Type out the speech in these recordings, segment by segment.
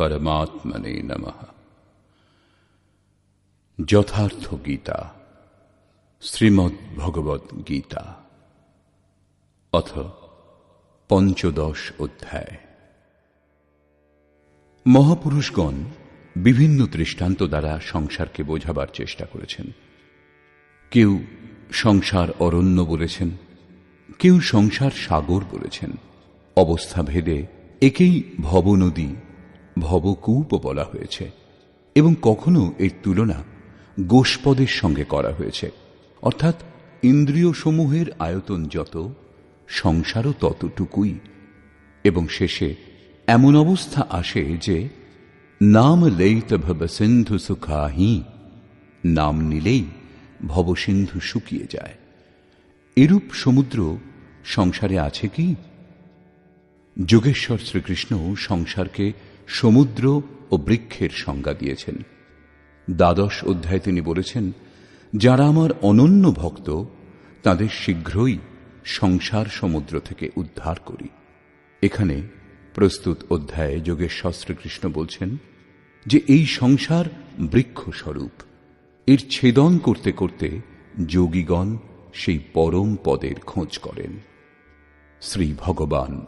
পরমাত্মনে নমঃ যথার্থ গীতা শ্রীমদ্ ভগবত গীতা অথ পঞ্চদশ অধ্যায় মহাপুরুষগণ বিভিন্ন দৃষ্টান্ত দ্বারা সংসারকে বোঝাবার চেষ্টা করেছেন। কেউ সংসার অরণ্য বলেছেন, কেউ সংসার সাগর বলেছেন। অবস্থা ভেদে একেই ভবনদী ভবকূপ বলা হয়েছে এবং কখনো এর তুলনা গোষ্পদের সঙ্গে করা হয়েছে। অর্থাৎ ইন্দ্রিয় সমূহের আয়তন যত, সংসারও ততটুকুই। এবং শেষে এমন অবস্থা আসে যে নাম লেইত ভব সিন্ধু সুখাহি, নাম নিলেই ভবসিন্ধু শুকিয়ে যায়। এরূপ সমুদ্র সংসারে আছে কি? যোগেশ্বর শ্রীকৃষ্ণ সংসারকে সমুদ্র ও বৃক্ষের সংজ্ঞা দিয়েছেন। দ্বাদশ অধ্যায়ে তিনি বলেছেন, যারা আমার অনন্য ভক্ত, তাদের শীঘ্রই সংসার সমুদ্র থেকে উদ্ধার করি। এখানে প্রস্তুত অধ্যায়ে যোগেশ্বর শ্রীকৃষ্ণ বলছেন যে, এই সংসার বৃক্ষস্বরূপ। এর ছেদন করতে করতে যোগীগণ সেই পরম পদের খোঁজ করেন। শ্রী ভগবান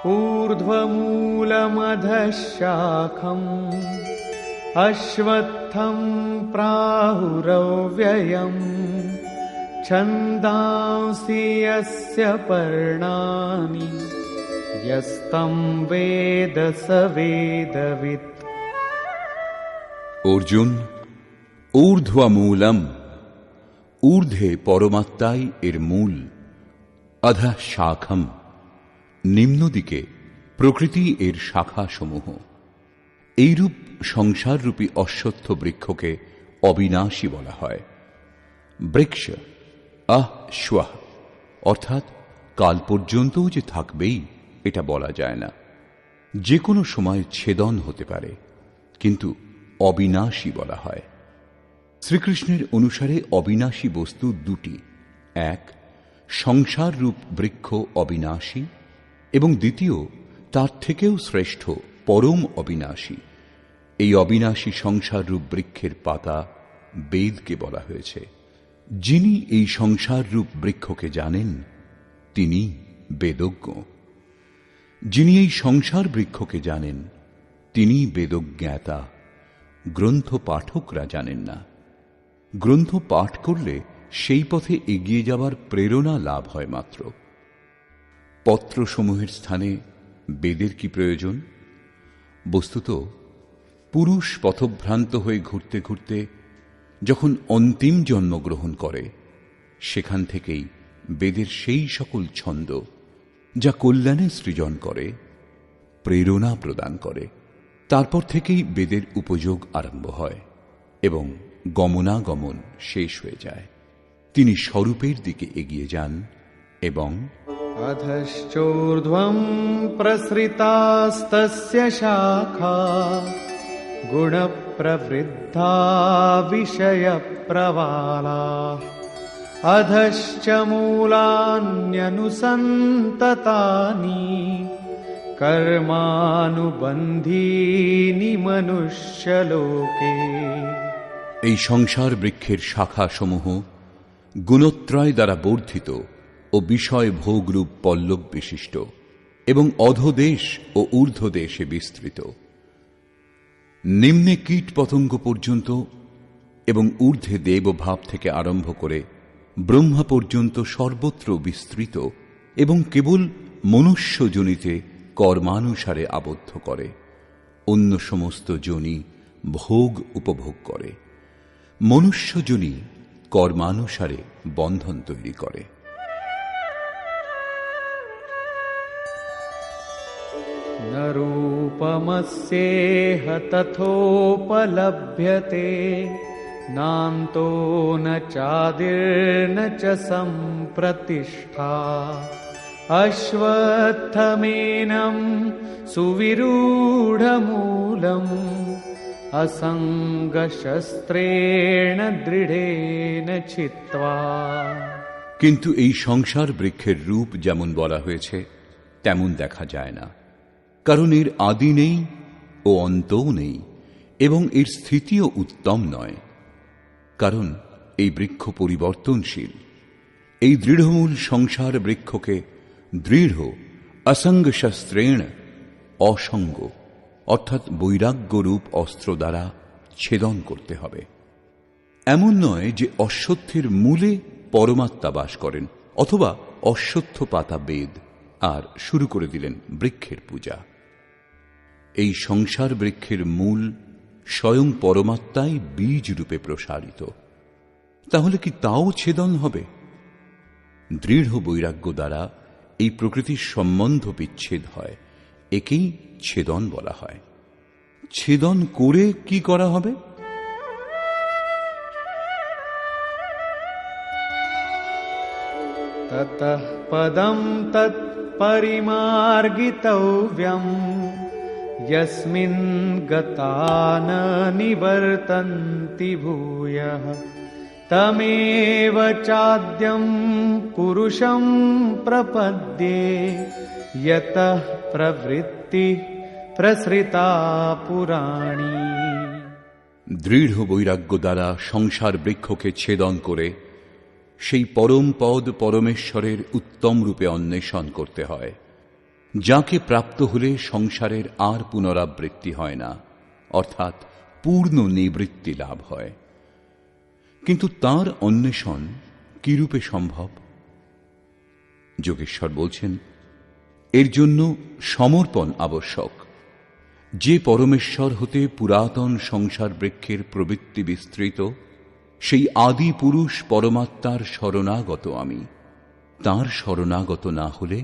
উবাচ ऊर्ध्वमूलमधशाखम् अश्वत्थं प्राहुरव्ययम् छन्दांसि यस्य पर्णानि यस्तं वेद स वेदवित् অর্জুন ঊর্ধ্বমূলম ঊর্ধ্বে পরমাত্মাই এর মূল অধা শাখম নিম্নদিকে প্রকৃতি এর শাখাসমূহ। এইরূপ সংসাররূপী অশ্বত্থ বৃক্ষকে অবিনাশী বলা হয়। বৃক্ষ, আহ, শ্বাহ, অর্থাৎ কাল পর্যন্তও যে থাকবেই, এটা বলা যায় না। যে কোনো সময় ছেদন হতে পারে, কিন্তু অবিনাশী বলা হয়। শ্রীকৃষ্ণের অনুসারে অবিনাশী বস্তু দুটি। এক সংসার রূপ বৃক্ষ অবিনাশী এবং দ্বিতীয়, তার থেকেও শ্রেষ্ঠ পরম অবিনাশী। এই অবিনাশী সংসার রূপ বৃক্ষের পাতা বেদকে বলা হয়েছে। যিনি এই সংসার রূপ বৃক্ষকে জানেন, তিনি বেদজ্ঞ। যিনি এই সংসার বৃক্ষকে জানেন, তিনি বেদজ্ঞাতা। গ্রন্থ পাঠকরা জানেন না। গ্রন্থ পাঠ করলে সেই পথে এগিয়ে যাবার প্রেরণা লাভ হয় মাত্র। পত্রসমূহের স্থানে বেদের কি প্রয়োজন? বস্তুত, পুরুষ পথভ্রান্ত হয়ে ঘুরতে ঘুরতে যখন অন্তিম জন্মগ্রহণ করে, সেখান থেকেই বেদের সেই সকল ছন্দ যা কল্যাণে সৃজন করে, প্রেরণা প্রদান করে। তারপর থেকেই বেদের উপযোগ আরম্ভ হয় এবং গমনাগমন শেষ হয়ে যায়। তিনি স্বরূপের দিকে এগিয়ে যান এবং अधश्चोर्ध्वं प्रसृतास्तस्य शाखा गुणप्रवृद्धा विषयप्रवालाः अधश्च मूलान्यनुसन्ततानि कर्मानुबन्धीनि मनुष्यलोके এই সংসার বৃক্ষের শাখাসমূহ গুণত্রয় দ্বারা বর্ধিত ও বিষয় ভোগরূপ পল্লব বিশিষ্ট এবং অধদেশ ও ঊর্ধ্বদেশে বিস্তৃত। নিম্নে কীট পতঙ্গ পর্যন্ত এবং ঊর্ধ্বে দেবভাব থেকে আরম্ভ করে ব্রহ্মা পর্যন্ত সর্বত্র বিস্তৃত এবং কেবল মনুষ্য জনিতে কর্মানুসারে আবদ্ধ করে। অন্য সমস্ত জনি ভোগ উপভোগ করে। মনুষ্যজনী কর্মানুসারে বন্ধন তৈরি করে। रूपमस्येह तथोपलभ्यते नान्तो न चादिर्न च सम्प्रतिष्ठा अश्वत्थमेनं सुविरूढमूलम् असङ्गशस्त्रेण दृढेन चित्वा কিন্তু এই সংসার বৃক্ষের রূপ যেমন বলা হয়েছে তেমন দেখা যায় না কারণ এর আদি নেই ও অন্তও নেই, এবং এর স্থিতিও উত্তম নয়। কারণ এই বৃক্ষ পরিবর্তনশীল। এই দৃঢ়মূল সংসার বৃক্ষকে দৃঢ় অসঙ্গ অসঙ্গ, অর্থাৎ বৈরাগ্যরূপ অস্ত্র দ্বারা ছেদন করতে হবে। এমন নয় যে অশ্বত্থের মূলে পরমাত্মা বাস করেন, অথবা অশ্বত্থ পাতা বেদ আর শুরু করে দিলেন বৃক্ষের পূজা। এই সংসার বৃক্ষের মূল স্বয়ং পরমাত্মাই বীজ রূপে প্রসারিত। তাহলে কি তাও ছেদন হবে? দৃঢ় বৈরাগ্য দ্বারা এই প্রকৃতির সম্বন্ধ বিচ্ছেদ হয়, একেই ছেদন বলা হয়। ছেদন করে কি করা হবে? তত পদম তৎপরিমার্গিতব্যম। यस्मिन् गता न निवर्तन्ति भूयः तमेव चाद्यं पुरुषं प्रपद्ये यतः प्रवृत्तिः प्रसृता पुराणी দৃঢ় বৈরাগ্য দ্বারা সংসার বৃক্ষকে ছেদন করে সেই পরম পদ পরমেশ্বরের উত্তম রূপে অন্বেষণ করতে হয় যাকে প্রাপ্ত হলে সংসারের আর পুনরাবৃত্তি হয় না, অর্থাৎ পূর্ণ নিবৃত্তি লাভ হয়। কিন্তু তার অন্বেষণ কিরূপে সম্ভব? যোগেশ্বর বলছেন, এর জন্য সমর্পণ আবশ্যক। যে পরমেশ্বর হতে পুরাতন সংসার বৃক্ষের প্রবৃত্তি বিস্তৃত, সেই আদি পুরুষ পরমাত্মার শরণাগত আমি। তার শরণাগত না হলে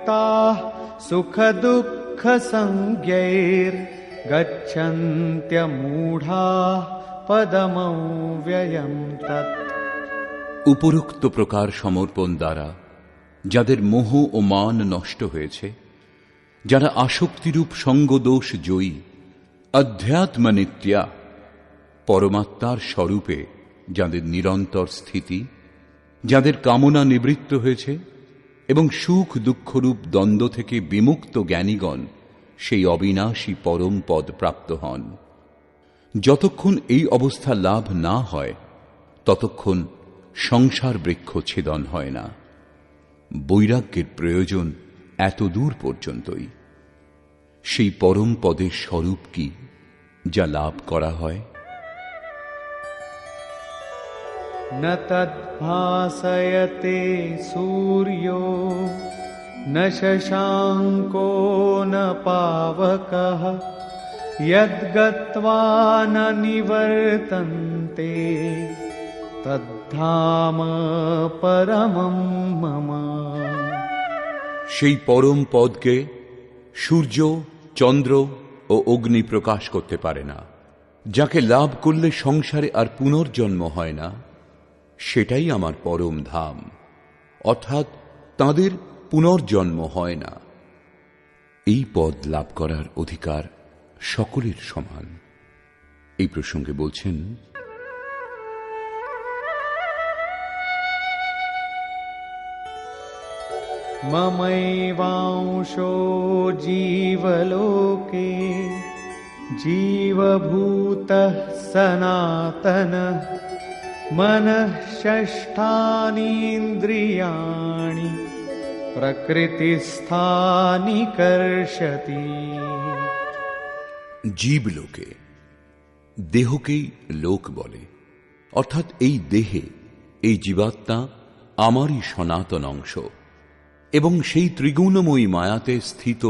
द्वन्द्वैर्विमुक्ताः सुखदुःखसंज्ञैर्गच्छन्त्यमूढाः पदमव्ययम् तत् উপরোক্ত প্রকার সমর্পণ দ্বারা যাদের মোহ ও মান নষ্ট হয়েছে যারা আসক্তিরূপ সঙ্গদোষ জয়ী অধ্যাত্মনিত্যা পরমাত্মার স্বরূপে যাদের নিরন্তর স্থিতি যাদের কামনা নিবৃত্ত হয়েছে এবং সুখ, দুঃখরূপ দ্বন্দ্ব থেকে বিমুক্ত জ্ঞানীগণ সেই অবিনাশী পরম পদ প্রাপ্ত হন। যতক্ষণ এই অবস্থা লাভ না হয়, ততক্ষণ সংসার বৃক্ষ ছেদন হয় না। বৈরাগ্যের প্রয়োজন এত দূর পর্যন্তই। সেই পরম পদের স্বরূপ কি যা লাভ করা হয়? न तद्भासयते सूर्यो न शशाङ्को न पावकः यद्गत्वा न निवर्तन्ते तद्धाम परमं मम সেই পরম পদকে সূর্য চন্দ্র ও অগ্নি প্রকাশ করতে পারে না যাকে লাভ করলে সংসারে আর পুনর্জন্ম হয় না সেটাই আমার পরম ধাম। অর্থাৎ তাদের পুনর্জন্ম হয় না। এই পদ লাভ করার অধিকার সকলের সমান। এই প্রসঙ্গে বলছেন, মমৈবাংশো জীবলোকে জীবভূত সনাতন मनः षष्ठानीन्द्रियाणि प्रकृतिस्थानि कर्षति জীব লোকে দেহকেই লোক বলে অর্থাৎ এই দেহে এই জীবাত্মা আমারই সনাতন অংশ এবং সেই ত্রিগুণময়ী মায়াতে স্থিত